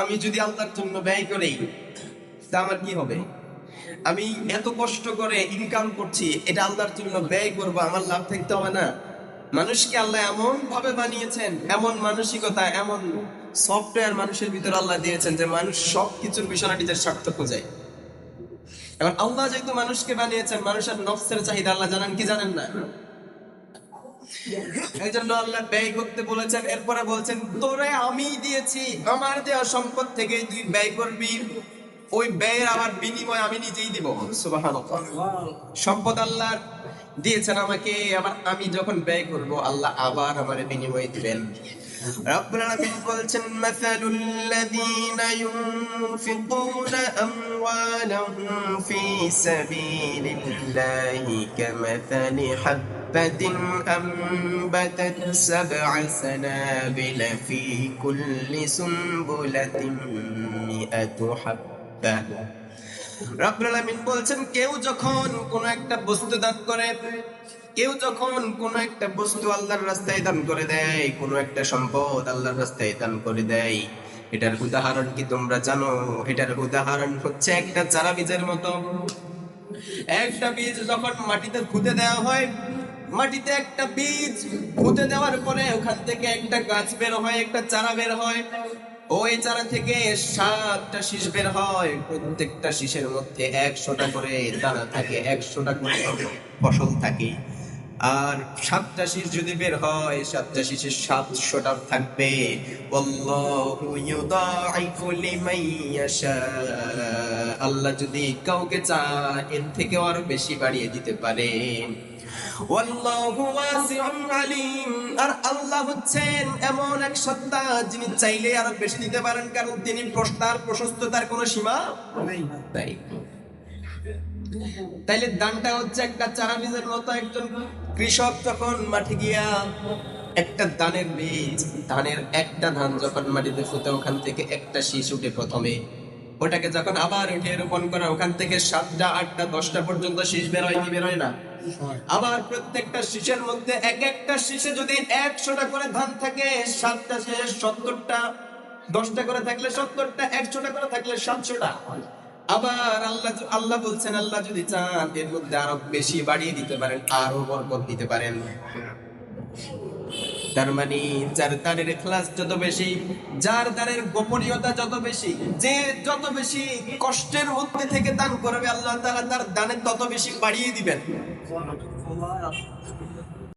আমি যদি আল্লাহর জন্য ব্যয় করি, তা আমার কি হবে? আমি এত কষ্ট করে ইনকাম করছি, এটা আল্লাহর জন্য ব্যয় করব, আমার লাভ থাকতে হবে না। মানুষকে আল্লাহ এমন ভাবে বানিয়েছেন, এমন মানসিকতা, এমন সফটওয়্যার মানুষের ভিতর আল্লাহ দিয়েছেন যে মানুষ সব কিছুর বিষয় নিজের স্বার্থ খোঁজে। এখন আল্লাহ যেহেতু মানুষকে বানিয়েছেন, মানুষের নফসের চাহিদা আল্লাহ জানেন কি জানেন না? এই জন্য আল্লাহ ব্যয় করতে বলেছেন এরপরে বলছেন তোরে আমি দিয়েছি আমার দেওয়া সম্পদ থেকে তুই ব্যয় করবি। ওই ব্যয়ের আমার বিনিময় আমি নিজেই দিব। সম্পদ আল্লাহ দিয়েছেন আমাকে আবার আমি যখন ব্যয় করব আল্লাহ আবার আমার বিনিময় দিবেন। রব্বুল আলামিন বলছেন মাসালুল লাযীনা ইউনফিকুনা আমওয়ালাহুম ফি সাবিলিল্লাহি কামাসালি হাববাতিন আনবাতাত সাব'a সানাবিলা ফি কুল্লি সুনবুলাতিন মিআতু হাব্বা রব্বুল বলছেন, কেউ যখন কোন একটা বস্তু দান করে, কেউ যখন কোন একটা বস্তু আল্লাহর রাস্তায় দান করে দেয়, কোন একটা সম্পদ আল্লাহর রাস্তায় দান করে দেয়, এটার উদাহরণ কি তোমরা জানো? এটার উদাহরণ হচ্ছে একটা চারা বীজের মতো। একটা বীজ যখন মাটিতে পুঁতে দেওয়া হয়, মাটিতে একটা বীজ পুঁতে দেওয়ার পরে ওখান থেকে একটা গাছ বের হয়, একটা চারা বের হয়। ওই চারা থেকে সাতটা শীষ বের হয়, প্রত্যেকটা শীষের মধ্যে একশোটা করে দানা থাকে, একশোটা করে ফসল থাকে। আর সাতটা শীষ যদি বের হয়, সাতটা শীষের সাতশোটা থাকবে। আল্লাহ যদি কাউকে চায়, এর থেকেও আরও বেশি বাড়িয়ে দিতে ওয়াসিউন আলিম। আর আল্লাহ হচ্ছেন এমন এক সত্তা যিনি চাইলে আরও বেশি দিতে পারেন কারণ তিনি প্রস্তার প্রশস্ততার কোনো সীমা নাই। তাইলে দানটা হচ্ছে একটা চারা বীজের মতো একজন কৃষক যখন মাঠে গিয়া একটা ধানের বীজ ধানের একটা ধান যখন মাটিতে ফুটে ওখান থেকে একটা শীষ উঠে প্রথমে ওটাকে যখন আবার উঠে রোপণ করা ওখান থেকে সাতটা আটটা দশটা পর্যন্ত শীষ বেরোয় কি বের হয়। না আবার প্রত্যেকটা শীষের মধ্যে এক একটা শীষে যদি একশোটা করে ধান থাকে সাতটা শেষ সত্তরটা দশটা করে থাকলে সত্তরটা একশোটা করে থাকলে সাতশোটা। আবার আল্লাহ আল্লাহ বলছেন আল্লাহ যদি চান এর মধ্যে আরও বেশি বাড়িয়ে দিতে পারেন আরও বরকত দিতে পারেন। তার মানে যার দানের ক্লাস যত বেশি, যার দানের গোপনীয়তা যত বেশি, যে যত বেশি কষ্টের মধ্যে থেকে দান করবে, আল্লাহ তার দানের তত বেশি বাড়িয়ে দিবেন।